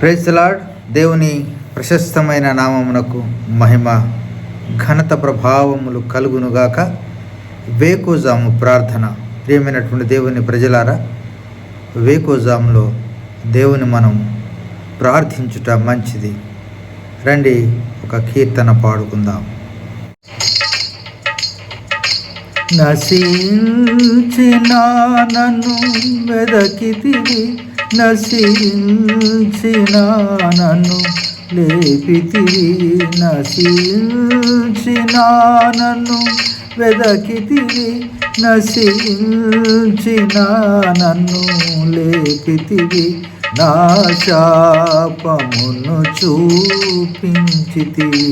ప్రైజ్లాడ్ దేవుని ప్రశస్తమైన నామమునకు మహిమ ఘనత ప్రభావములు కలుగునుగాక. వేకోజాము ప్రార్థన. ప్రియమైనటువంటి దేవుని ప్రజలారా వేకోజాములో దేవుని మనం ప్రార్థించుట మంచిది. రండి ఒక కీర్తన పాడుకుందాం. నశించి నన్ను వెదకితివి నశించిన నన్ను లేపితివి నశించిన నన్ను వెదకితివి నశించిన నన్ను లేపితివి నా శాపమును చూపించితివి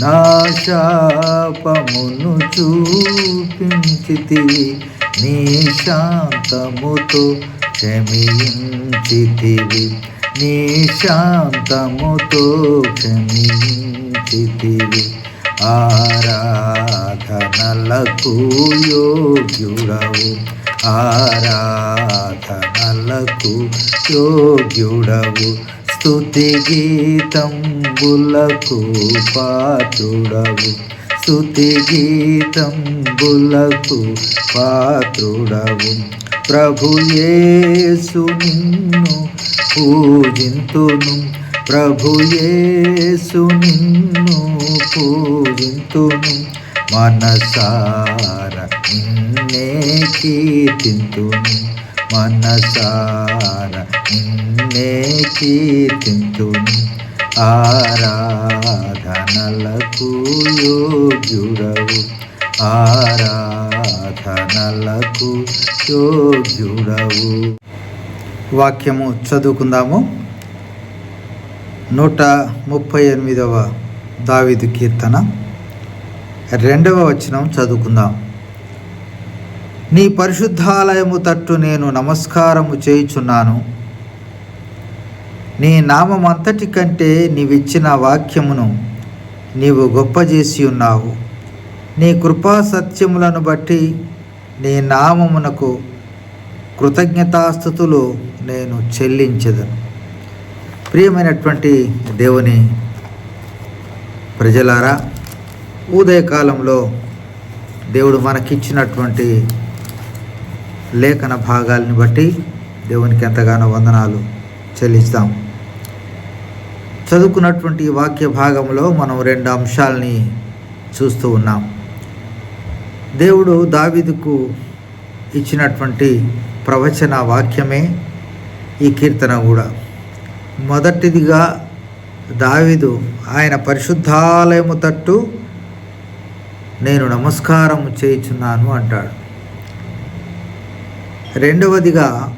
నా శాపమును చూపించితివి నీ శాంతముతో క్షమించితివి. నీ శాంతముతో క్షమించితివి. ఆరాధనలకు యోగ్యుడవు. ఆరాధనలకు యోగ్యుడవు. స్తుతి గీతంబులకు పాత్రుడవు. స్తుతి గీతంబులకు పాత్రుడవు. ప్రభుయేసు నిన్ను పూజింతును. ప్రభుయేసు నిన్ను పూజింతును. మనసార నిన్నే కీర్తింతును. మనసార నిన్నే కీర్తింతును. ఆరాధనలకు యోగ్యుడవు. ఆరాధనలకు యోగ్యుడవు. వాక్యము చదువుకుందాము. నూట ముప్పై ఎనిమిదవ దావిదు కీర్తన. రెండవ వచనం చదువుకుందాం. నీ పరిశుద్ధాలయము తట్టు నేను నమస్కారము చేయుచున్నాను. నీ నామమంతటి కంటే నీవిచ్చిన వాక్యమును నీవు గొప్ప చేసి ఉన్నావు. నీ కృపా సత్యములను బట్టి నీ నామమునకు కృతజ్ఞతాస్థుతులు నేను చెల్లించదను. ప్రియమైనటువంటి దేవుని ప్రజలారా ఉదయకాలంలో దేవుడు మనకిచ్చినటువంటి లేఖన భాగాల్ని బట్టి దేవునికి ఎంతగానో వందనాలు చెల్లిస్తాం. చదువుకున్నటువంటి వాక్య భాగంలో మనం రెండు అంశాలని చూస్తూ ఉన్నాం. దేవుడు దావిదుకు ఇచ్చినటువంటి ప్రవచన వాక్యమే ఈ కీర్తన కూడా. మొదటిదిగా దావిదు ఆయన పరిశుద్ధాలయము తట్టు నేను నమస్కారం చేయుచున్నాను అంటాడు. రెండవదిగా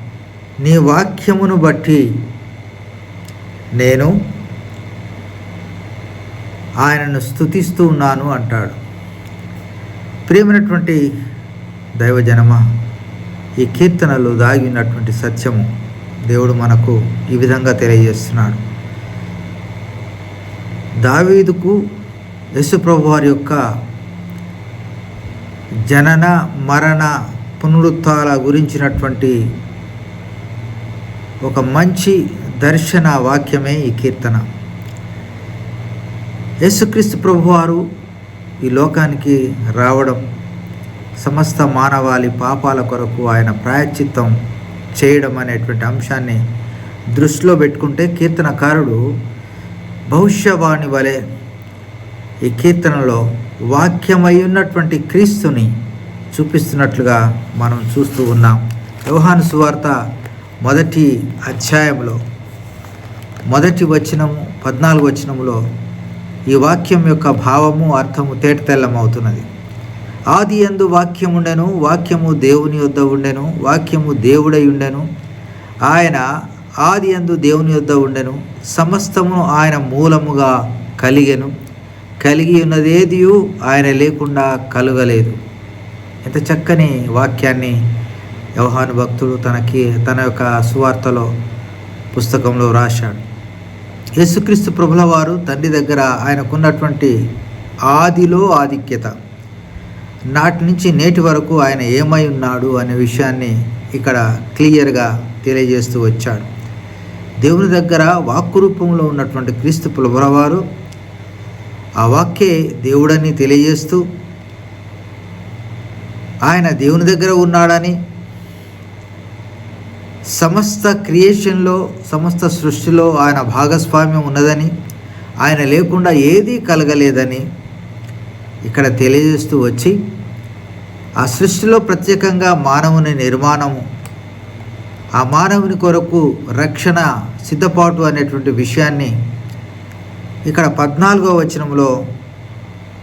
నీ వాక్యమును బట్టి నేను ఆయనను స్థుతిస్తూ ఉన్నాను అంటాడు. ప్రియమైనటువంటి దైవజనమ ఈ కీర్తనలో దాగి ఉన్నటువంటి సత్యము దేవుడు మనకు ఈ విధంగా తెలియజేస్తున్నాడు. దావీదుకు యశుప్రభు వారి యొక్క జనన మరణ పునరుత్థాల గురించినటువంటి ఒక మంచి దర్శన వాక్యమే ఈ కీర్తన. యేసుక్రీస్తు ప్రభువారు ఈ లోకానికి రావడం సమస్త మానవాళి పాపాల కొరకు ఆయన ప్రాయశ్చిత్తం చేయడం అనేటువంటి అంశాన్ని దృష్టిలో పెట్టుకుంటే కీర్తనకారుడు భవిష్యవాణి వలె ఈ కీర్తనలో వాక్యమై ఉన్నటువంటి క్రీస్తుని చూపిస్తున్నట్లుగా మనం చూస్తూ ఉన్నాం. వ్యవహాను సువార్త మొదటి అధ్యాయంలో మొదటి వచనము పద్నాలుగు వచనములో ఈ వాక్యం యొక్క భావము అర్థము తేటతెల్లమవుతున్నది ఆది ఎందు వాక్యముండెను వాక్యము దేవుని యొద్ద ఉండెను వాక్యము దేవుడై ఉండెను. ఆయన ఆది ఎందు దేవుని యొద్ద ఉండెను సమస్తమును ఆయన మూలముగా కలిగెను. కలిగి ఉన్నదేదియు ఆయన లేకుండా కలుగలేదు. ఎంత చక్కని వాక్యాన్ని వ్యవహాను భక్తుడు తనకి తన యొక్క సువార్తలో పుస్తకంలో రాశాడు. యేసుక్రీస్తు ప్రభుల వారు తండ్రి దగ్గర ఆయనకున్నటువంటి ఆదిలో ఆధిక్యత. నాటి నుంచి నేటి వరకు ఆయన ఏమై ఉన్నాడు అనే విషయాన్ని ఇక్కడ క్లియర్గా తెలియజేస్తూ వచ్చాడు. దేవుని దగ్గర వాక్కు రూపంలో ఉన్నటువంటి క్రీస్తు పులవరవారు ఆ వాక్యే దేవుడని తెలియజేస్తూ ఆయన దేవుని దగ్గర ఉన్నాడని సమస్త క్రియేషన్లో సమస్త సృష్టిలో ఆయన భాగస్వామ్యం ఉన్నదని ఆయన లేకుండా ఏదీ కలగలేదని ఇక్కడ తెలియజేస్తూ వచ్చి ఆ సృష్టిలో ప్రత్యేకంగా మానవుని నిర్మాణము ఆ మానవుని కొరకు రక్షణ సిద్ధపాటు అనేటువంటి విషయాన్ని ఇక్కడ పద్నాలుగో వచనంలో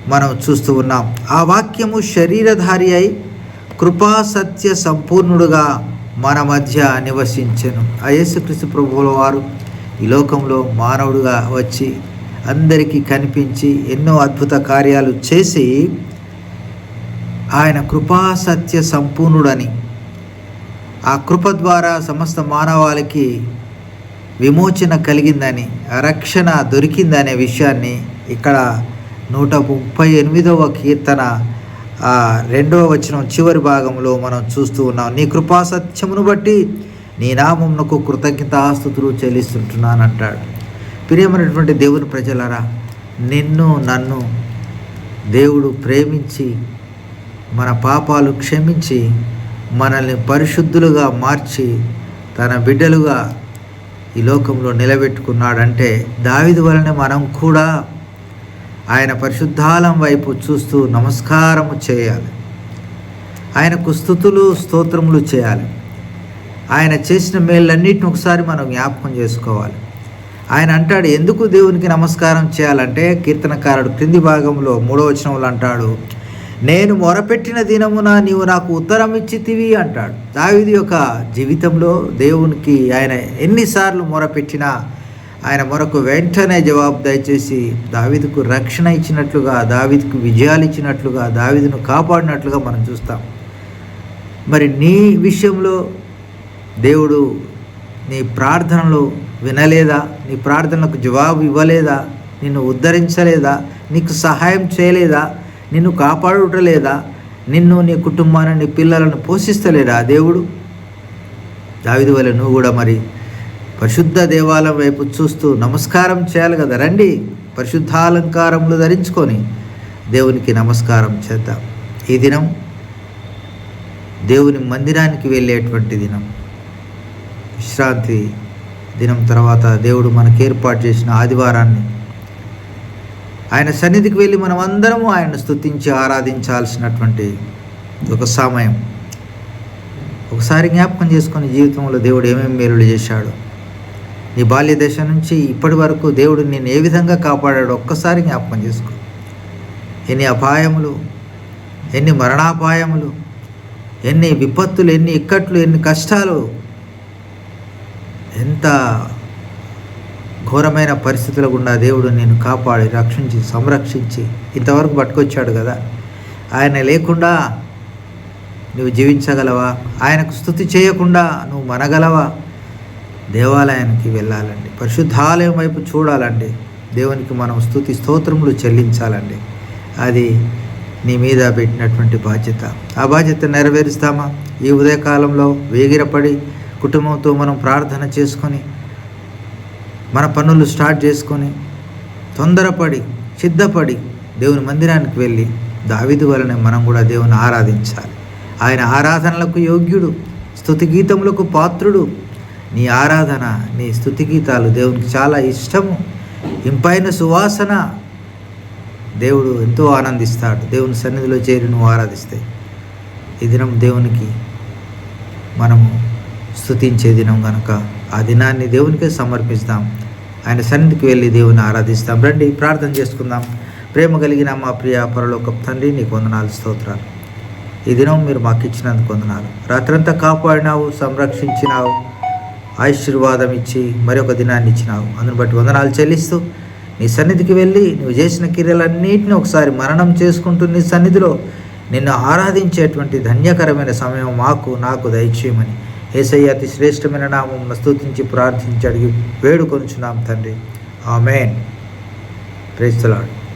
మనం చూస్తూ ఉన్నాం. ఆ వాక్యము శరీరధారి అయి కృపా సత్య సంపూర్ణుడుగా మన మధ్య నివసించను. అయేసుక్రీస్తు ప్రభువుల వారు ఈ లోకంలో మానవుడుగా వచ్చి అందరికీ కనిపించి ఎన్నో అద్భుత కార్యాలు చేసి ఆయన కృపా సత్య సంపూర్ణుడని ఆ కృప ద్వారా సమస్త మానవాళికి విమోచన కలిగిందని రక్షణ దొరికిందనే విషయాన్ని ఇక్కడ నూట ముప్పై ఎనిమిదవ కీర్తన రెండవ వచనం చివరి భాగంలో మనం చూస్తూ ఉన్నాం నీ కృపా సత్యమును బట్టి నీ నామమునకు కృతజ్ఞతాస్తుతులు చెల్లిస్తుంటున్నాను అంటాడు ప్రియమైనటువంటి దేవుని ప్రజలరా నిన్ను నన్ను దేవుడు ప్రేమించి మన పాపాలు క్షమించి మనల్ని పరిశుద్ధులుగా మార్చి తన బిడ్డలుగా ఈ లోకంలో నిలబెట్టుకున్నాడంటే దావిది వలన మనం కూడా ఆయన పరిశుద్ధాలం వైపు చూస్తూ నమస్కారము చేయాలి. ఆయనకు స్థుతులు స్తోత్రములు చేయాలి. ఆయన చేసిన మేళ్ళన్నిటిని ఒకసారి మనం జ్ఞాపకం చేసుకోవాలి. ఆయన అంటాడు ఎందుకు దేవునికి నమస్కారం చేయాలంటే కీర్తనకారుడు క్రింది భాగంలో మూడో వచనంలో అంటాడు నేను మొరపెట్టిన దినమున నీవు నాకు ఉత్తరం ఇచ్చితివి అంటాడు. దావిది యొక్క జీవితంలో దేవునికి ఆయన ఎన్నిసార్లు మొరపెట్టినా ఆయన మనకు వెంటనే జవాబు దయచేసి దావిదుకు రక్షణ ఇచ్చినట్లుగా దావిదుకు విజయాలు ఇచ్చినట్లుగా దావిదును కాపాడినట్లుగా మనం చూస్తాం. మరి నీ విషయంలో దేవుడు నీ ప్రార్థనలు వినలేదా? నీ ప్రార్థనలకు జవాబు ఇవ్వలేదా? నిన్ను ఉద్ధరించలేదా? నీకు సహాయం చేయలేదా? నిన్ను కాపాడుటలేదా? నిన్ను నీ కుటుంబాన్ని నీ పిల్లలను పోషిస్తలేడా దేవుడు? దావిది వల్ల నువ్వు కూడా మరి పరిశుద్ధ దేవాలయం వైపు చూస్తూ నమస్కారం చేయాలి కదా? రండి. పరిశుద్ధాలంకారములు ధరించుకొని దేవునికి నమస్కారం చేద్దాం. ఈ దినం దేవుని మందిరానికి వెళ్ళేటువంటి దినం. విశ్రాంతి దినం తర్వాత దేవుడు మనకు ఏర్పాటు చేసిన ఆదివారాన్ని ఆయన సన్నిధికి వెళ్ళి మనం అందరము ఆయన స్థుతించి ఆరాధించాల్సినటువంటి ఒక సమయం. ఒకసారి జ్ఞాపకం చేసుకొని జీవితంలో దేవుడు ఏమేమి మేలులు చేశాడు? నీ బాల్య దశ నుంచి ఇప్పటి వరకు దేవుడు నేను ఏ విధంగా కాపాడాడు ఒక్కసారి జ్ఞాపకం చేసుకో. ఎన్ని అపాయములు ఎన్ని మరణాపాయములు ఎన్ని విపత్తులు ఎన్ని ఇక్కట్లు ఎన్ని కష్టాలు ఎంత ఘోరమైన పరిస్థితుల గుండా దేవుడు నేను కాపాడి రక్షించి సంరక్షించి ఇంతవరకు పట్టుకొచ్చాడు కదా. ఆయన లేకుండా నువ్వు జీవించగలవా? ఆయనకు స్థుతి చేయకుండా నువ్వు మనగలవా దేవాలయానికి వెళ్ళాలండి. పరిశుద్ధాలయం వైపు చూడాలండి. దేవునికి మనం స్థుతి స్తోత్రములు చెల్లించాలండి. అది నీ మీద పెట్టినటువంటి బాధ్యత. ఆ బాధ్యత నెరవేరుస్తామా? ఈ ఉదయకాలంలో వేగిరపడి కుటుంబంతో మనం ప్రార్థన చేసుకొని మన పనులు స్టార్ట్ చేసుకొని తొందరపడి సిద్ధపడి దేవుని మందిరానికి వెళ్ళి దావిది వలన మనం కూడా దేవుని ఆరాధించాలి. ఆయన ఆరాధనలకు యోగ్యుడు స్థుతి గీతములకు పాత్రుడు నీ ఆరాధన నీ స్థుతి గీతాలు దేవునికి చాలా ఇష్టము. ఇంపైన సువాసన దేవుడు ఎంతో ఆనందిస్తాడు. దేవుని సన్నిధిలో చేరి నువ్వు ఆరాధిస్తే ఈ దినం దేవునికి మనము స్థుతించే దినం కనుక ఆ దినాన్ని దేవునికే సమర్పిస్తాం. ఆయన సన్నిధికి వెళ్ళి దేవుని ఆరాధిస్తాం. రండి ప్రార్థన చేసుకుందాం. ప్రేమ కలిగిన మా ప్రియ పరలోక తండ్రి నీకు వందనాలు స్తోత్రాలు. ఈ దినం మీరు మాకు ఇచ్చినందుకు వందనాలు. రాత్రంతా కాపాడినావు సంరక్షించినావు. ఆశీర్వాదం ఇచ్చి మరొక దినాన్ని ఇచ్చినావు. అందుని బట్టి వందనాలు చెల్లిస్తూ నీ సన్నిధికి వెళ్ళి నువ్వు చేసిన క్రియలన్నింటినీ ఒకసారి మరణం చేసుకుంటూ నీ సన్నిధిలో నిన్ను ఆరాధించేటువంటి ధన్యకరమైన సమయం మాకు నాకు దయచేయమని. ఏసయ్య అతి శ్రేష్టమైన నామం స్తుతించి ప్రార్థించి అడిగి వేడుకొనుచున్నాం తండ్రి. ఆమెన్. ప్రేస్తలాడు